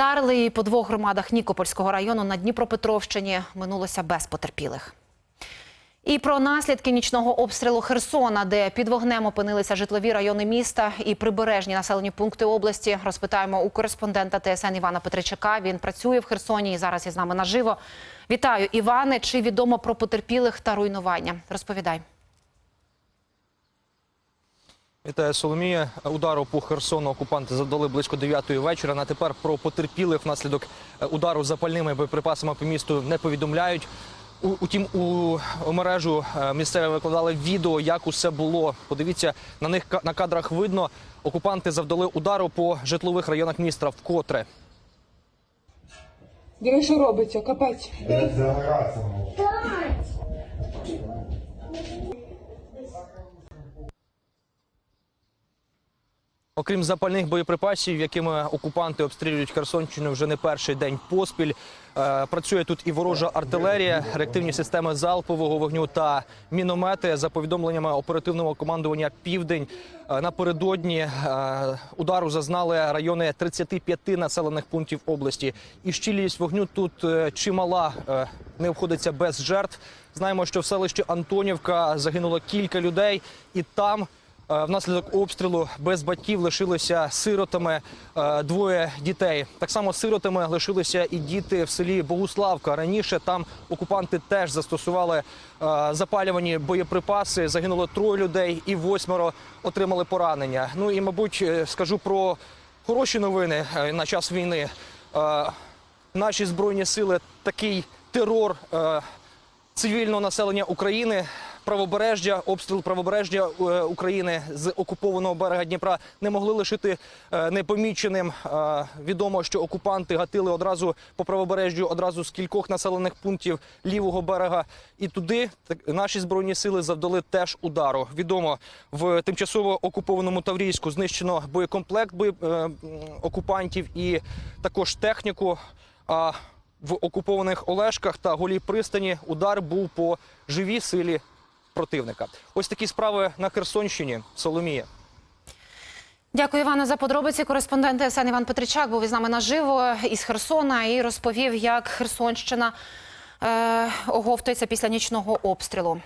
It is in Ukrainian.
Вдарили і по двох громадах Нікопольського району на Дніпропетровщині. Минулося без потерпілих. І про наслідки нічного обстрілу Херсона, де під вогнем опинилися житлові райони міста і прибережні населені пункти області, розпитаємо у кореспондента ТСН Івана Петричака. Він працює в Херсоні і зараз із нами наживо. Вітаю, Іване. Чи відомо про потерпілих та руйнування? Розповідай. Вітаю Соломія. Удару по Херсону окупанти завдали близько 9 вечора. На тепер про потерпілих внаслідок е, удару запальними боєприпасами по місту не повідомляють. Утім, у мережу е, місцеві викладали відео, як усе було. Подивіться, на них на кадрах видно. Окупанти завдали удару по житлових районах міста вкотре. Диви, що робиться, капець. Окрім запальних боєприпасів, якими окупанти обстрілюють Херсонщину вже не перший день поспіль. е, Працює тут і ворожа артилерія, реактивні системи залпового вогню та міномети. За повідомленнями оперативного командування Південь е, напередодні е, удару зазнали райони 35 населених пунктів області. І щільність вогню тут чимала не обходиться без жертв. Знаємо, що в селищі Антонівка загинуло кілька людей, і там. Е, Внаслідок обстрілу без батьків лишилися сиротами е, двоє дітей. Так само сиротами лишилися і діти в селі Богуславка. Раніше там окупанти теж застосували е, запалювані боєприпаси. Загинуло троє людей, і восьмеро отримали поранення. Ну і мабуть, скажу про хороші новини на час війни. Наші збройні сили такий терор. цивільного населення України. Правобережжя, обстріл правобережжя е, України з окупованого берега Дніпра не могли лишити е, непоміченим. Е, Відомо, що окупанти гатили одразу по правобережжю, одразу з кількох населених пунктів лівого берега. І туди наші збройні сили завдали теж удару. Відомо в тимчасово окупованому Таврійську знищено боєкомплект окупантів і також техніку. А в окупованих Олешках та голій пристані удар був по живій силі противника. Ось такі справи на Херсонщині. Соломія. Дякую, Івана, за подробиці. Кореспондент СН Іван Петричак був із нами наживо із Херсона і розповів, як Херсонщина е, оговтується після нічного обстрілу.